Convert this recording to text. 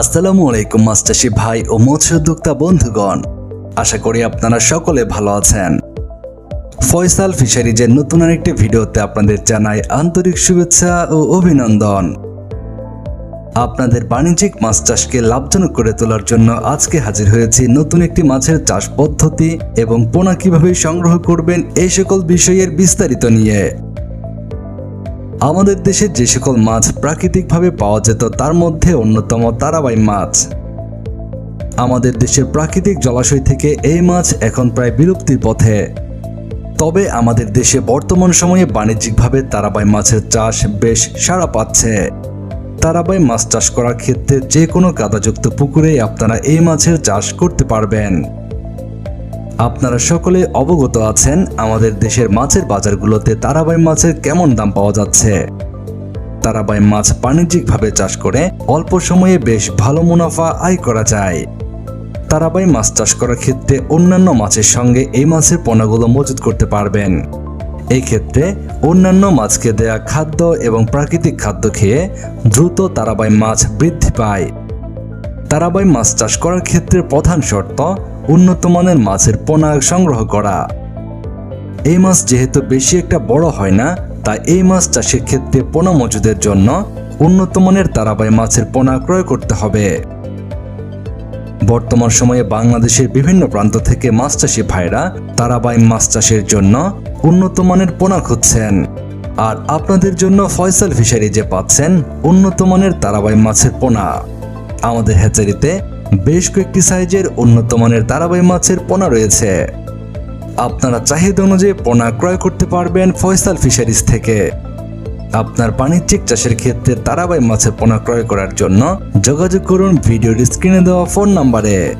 আসসালামু আলাইকুম মাস্টারশি ভাই ও মৎস্য উদ্যোক্তা বন্ধুগণ। আশা করি আপনারা সকলে ভালো আছেন। ফয়সাল ফিশারিজের নতুন আরেকটি ভিডিওতে আপনাদের জানাই আন্তরিক শুভেচ্ছা ও অভিনন্দন। আপনাদের বাণিজ্যিক মাছ চাষকে লাভজনক করে তোলার জন্য আজকে হাজির হয়েছি নতুন একটি মাছের চাষ পদ্ধতি এবং পোনা কীভাবে সংগ্রহ করবেন এই সকল বিষয়ের বিস্তারিত নিয়ে। আমাদের দেশে যে সকল মাছ প্রাকৃতিকভাবে পাওয়া যেত, তার মধ্যে অন্যতম তারাবাই মাছ। আমাদের দেশের প্রাকৃতিক জলাশয় থেকে এই মাছ এখন প্রায় বিলুপ্তির পথে। তবে আমাদের দেশে বর্তমান সময়ে বাণিজ্যিকভাবে তারাবাই মাছের চাষ বেশ সাড়া পাচ্ছে। তারাবাই মাছ চাষ করার ক্ষেত্রে যে কোনো কাদাযুক্ত পুকুরেই আপনারা এই মাছের চাষ করতে পারবেন। আপনারা সকলে অবগত আছেন, আমাদের দেশের মাছের বাজারগুলোতে তারাবাই মাছের কেমন দাম পাওয়া যাচ্ছে। তারাবাই মাছ বাণিজ্যিকভাবে চাষ করে অল্প সময়ে বেশ ভালো মুনাফা আয় করা যায়। তারাবাই মাছ চাষ করার ক্ষেত্রে অন্যান্য মাছের সঙ্গে এই মাছের পোনাগুলো মজুত করতে পারবেন। এই ক্ষেত্রে অন্যান্য মাছকে দেয়া খাদ্য এবং প্রাকৃতিক খাদ্য খেয়ে দ্রুত তারাবাই মাছ বৃদ্ধি পায়। তারাবাই মাছ চাষ করার ক্ষেত্রে প্রধান শর্ত উন্নত মানের মাছের পোনা সংগ্রহ করা। এই মাছ যেহেতু বেশি একটা বড় হয় না, তাই এই মাছ চাষের ক্ষেত্রে পোনা মজুদের জন্য উন্নত মানের তারাবাই মাছের পোনা ক্রয় করতে হবে। বর্তমান সময়ে বাংলাদেশের বিভিন্ন প্রান্ত থেকে মাছ চাষি ভাইরা তারাবাই মাছ চাষের জন্য উন্নত মানের পোনা খুঁজছেন। আর আপনাদের জন্য ফয়সাল ফিশারি যে পাচ্ছেন উন্নত মানের তারাবাই মাছের পোনা। আমাদের হ্যাচারিতে বেশ কয়েকটি সাইজের উন্নত মানের তারাবাই মাছের পোনা রয়েছে। আপনারা চাহিদা অনুযায়ী পোনা ক্রয় করতে পারবেন ফয়সাল ফিশারিজ থেকে। আপনার বাণিজ্যিক চাষের ক্ষেত্রে তারাবাই মাছের পোনা ক্রয় করার জন্য যোগাযোগ করুন ভিডিও স্ক্রিনে দেওয়া ফোন নাম্বারে।